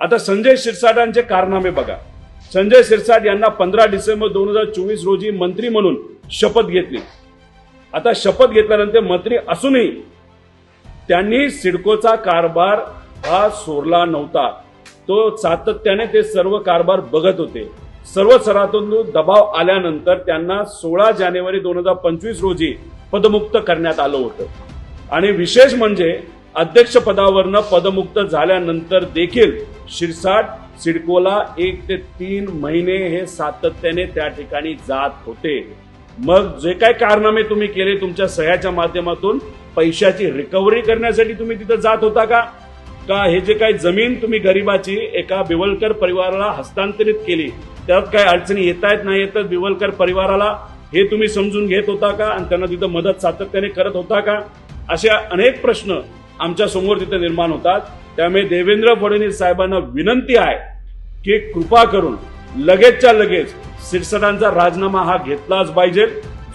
आता संजय शिरसाटांचे कारनामे बघा. संजय शिरसाट यांना पंधरा डिसेंबर दोन हजार चोवीस रोजी मंत्री म्हणून शपथ घेतली. आता शपथ घेतल्यानंतर मंत्री असूनही त्यांनी सिडकोचा कारभार हा सोडला नव्हता. तो सातत्याने ते सर्व कारभार बघत होते. सर्व स्तरातून दबाव आल्यानंतर त्यांना सोळा जानेवारी दोन हजार पंचवीस रोजी पदमुक्त करण्यात आलं होतं. आणि विशेष म्हणजे अध्यक्षपदावरनं पदमुक्त झाल्यानंतर देखील शिरसाट सिडकोला एक ते तीन महिने हे सातत्याने त्या ठिकाणी जात होते. मग जे काय कारनामे तुम्ही केले तुमच्या सह्याच्या माध्यमातून पैशाची रिकव्हरी करण्यासाठी तुम्ही तिथं जात होता का? का हे जे काही जमीन तुम्ही गरिबाची एका बिवलकर परिवाराला हस्तांतरित केली त्यात काय अडचणी येत आहेत नाही येतात बिवलकर परिवाराला हे तुम्ही समजून घेत होता का? आणि त्यांना तिथं मदत सातत्याने करत होता का? असे अनेक प्रश्न आमच्यासमोर तिथे निर्माण होतात. त्यामुळे देवेंद्र फडणवीस साहेबांना विनंती आहे की कृपा करून लगेचच्या लगेच सिरसटांचा राजीनामा हा घेतलाच पाहिजे.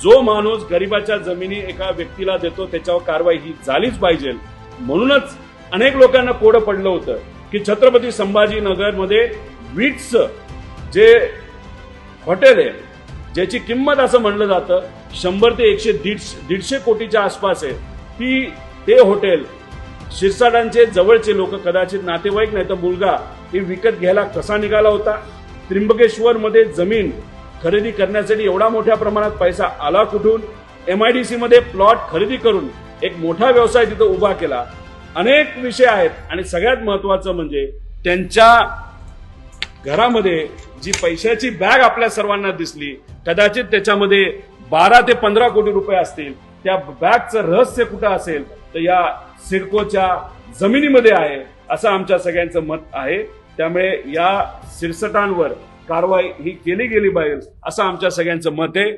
जो माणूस गरिबाच्या जमिनी एका व्यक्तीला देतो त्याच्यावर कारवाई ही झालीच पाहिजे. म्हणूनच अनेक लोकांना कोडं पडलं होतं की छत्रपती संभाजीनगरमध्ये वीट्स जे हॉटेल आहे ज्याची किंमत असं म्हणलं जातं शंभर ते एकशे दीडशे दीडशे कोटीच्या आसपास आहे ती ते हॉटेल शिरसाटांचे जवळचे लोक कदाचित नातेवाईक नाही तर मुलगा हे विकत घ्यायला कसा निघाला होता? त्र्यंबकेश्वर मध्ये जमीन खरेदी करण्यासाठी एवढा मोठ्या प्रमाणात पैसा आला कुठून? एमआयडीसी मध्ये प्लॉट खरेदी करून एक मोठा व्यवसाय तिथं उभा केला. अनेक विषय आहेत आणि सगळ्यात महत्वाचं म्हणजे त्यांच्या घरामध्ये जी पैशाची बॅग आपल्या सर्वांना दिसली कदाचित त्याच्यामध्ये बारा ते पंधरा कोटी रुपये असतील त्या बॅगचं रहस्य कुठं असेल? तर या सिडकोच्या जमिनीमध्ये आहे असं आमच्या सगळ्यांचं मत आहे. त्यामुळे या शिरसटांवर कारवाई ही केली गेली पाहिजे असं आमच्या सगळ्यांचं मत आहे.